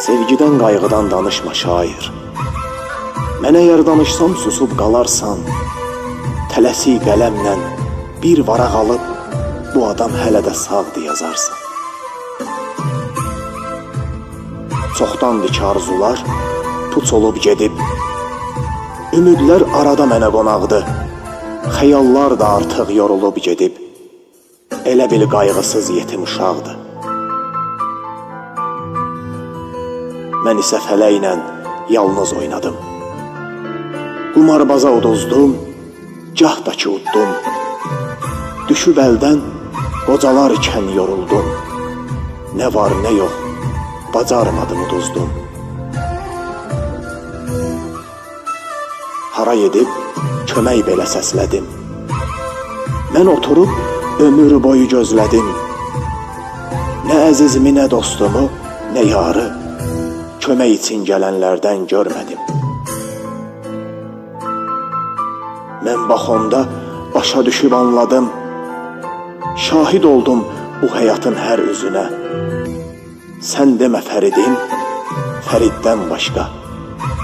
Sevgidən, qayğıdan danışma şair. Mən əgər danışsam susub qalarsan. Tələsik qələmlə bir varaq alıb bu adam hələ də sağdır yazarsan. Çoxdandır ki arzular puç olub gedib. Ümidlər arada mənə qonaqdı. Xəyallar da artıq yorulub gedib. Elə bil qayğısız yetim uşaqdır. Mən isə fələklə yalnız oynadım. Qumarbaza uduzdum, gah da ki uddum. Düşüb əldən qocalar ikən yoruldum. Nə var nə yox, bacarmadım uduzdum. Hara gedib kömək belə səslədim. Mən oturub ömür boyu gözlədim. Nə əzizimi, nə dostumu, nə yarı kömək üçün gələnlərdən görmədim. Mən bax onda başa düşüb anladım. Şahid oldum bu həyatın hər üzünə. Sən demə Fəridin, Fəriddən başqa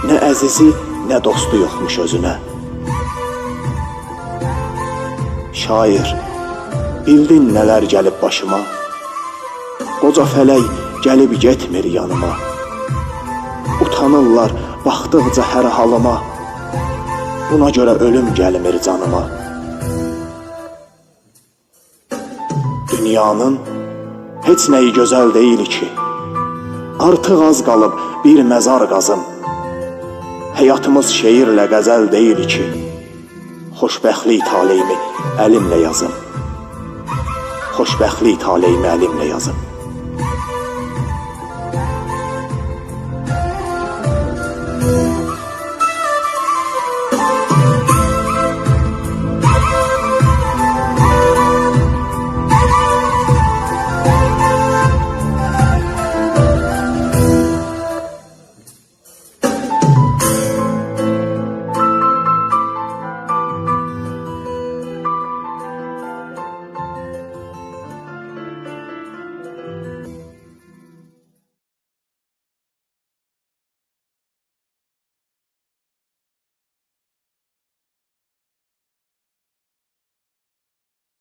nə əzizi, nə dostu yoxmuş özünə. Şair, bildin nələr gəlib başıma? Qoca fələk gəlib getmir yanıma. Utanırlar baxdıqca hər halıma. Buna görə ölüm gəlmir canıma. Dünyanın heç nəyi gözəl deyil ki. Artıq az qalıb bir məzar qazım. Həyatımız şeirlə qəzəl deyil ki. Xoşbəxtlik taleyimi əlimlə yazım. Xoşbəxtlik taleyimi əlimlə yazım.